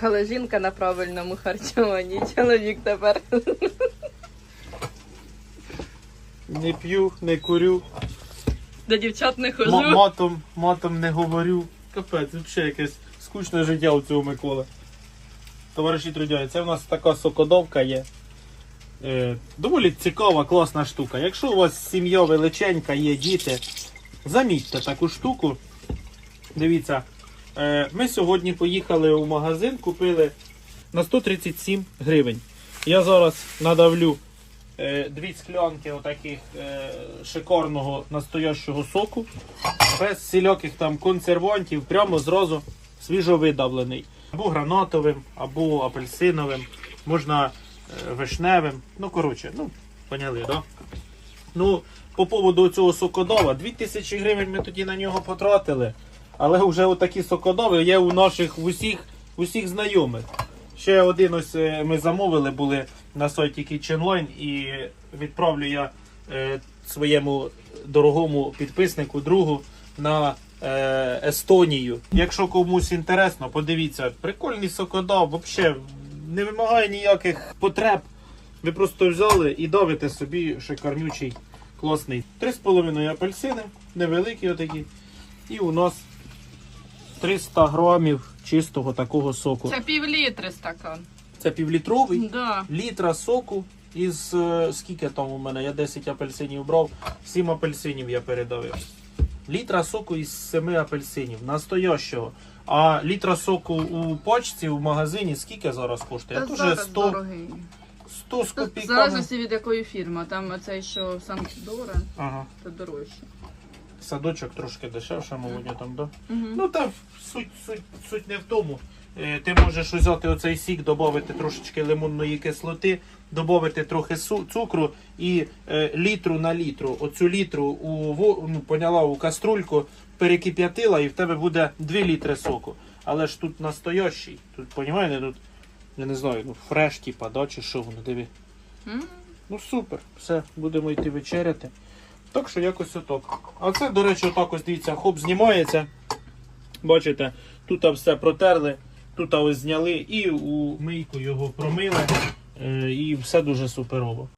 Коли жінка на правильному харчуванні, чоловік тепер. Не п'ю, не курю, До дівчат не м- матом, матом не говорю. Капець, взагалі якесь скучне життя у цього Миколи. Товариші трудяги, це в нас така сокодовка є. Е, доволі цікава, класна штука. Якщо у вас сім'я величенька, є діти, замітьте таку штуку. Дивіться, ми сьогодні поїхали у магазин, купили на 137 гривень. Я зараз надавлю е, дві склянки отаких е, шикарного настоящого соку, без сільоких там консервантів, прямо зразу свіжовидавлений. Або гранатовим, або апельсиновим, можна е, вишневим. Ну, коротше, ну, поняли, да? Ну, по поводу цього сокодова, 2000 гривень ми тоді на нього потратили. Але вже отакі сокодови є у наших в усіх, усіх знайомих. Ще один ось е, ми замовили були на сайті KitchenLine і відправлю я е, своєму дорогому підписнику, другу на е, Естонію. Якщо комусь інтересно, подивіться, прикольний сокодав, взагалі не вимагає ніяких потреб. Ви просто взяли і давите собі шикарнючий, класний. 3,5 апельсини, невеликі отакі. І у нас 300 грамів чистого такого соку. Це пів літри стакан. Це півлітровий Да. літра соку із е, скільки там у мене? Я 10 апельсинів брав, 7 апельсинів я передавив. Літра соку із 7 апельсинів, настоящого. А літра соку у почці в магазині скільки зараз коштує? Та зараз 100, дорогий. 100 з Тут копійками. залежності від якої фірми. Там оцей, що Санкдора, Ага. то дорожче. Садочок трошки дешевше, мабуть, там, да? Угу. Ну та суть, суть, суть не в тому. Е, Ти можеш взяти оцей сік, додати трошечки лимонної кислоти, додати трохи цукру і е, літру на літру. Оцю літру у ну, поняла у каструльку, перекип'ятила і в тебе буде 2 літри соку. Але ж тут настоящий. Тут, понімаєте, тут, я не знаю, ну фреш, типа, да, чи що воно, диви. Ну супер, все, будемо йти вечеряти. Так що якось отак. А це, до речі, отак ось дивіться, хоп, знімається. Бачите, тут все протерли, тут ось зняли і у мийку його промили. е, І все дуже суперово.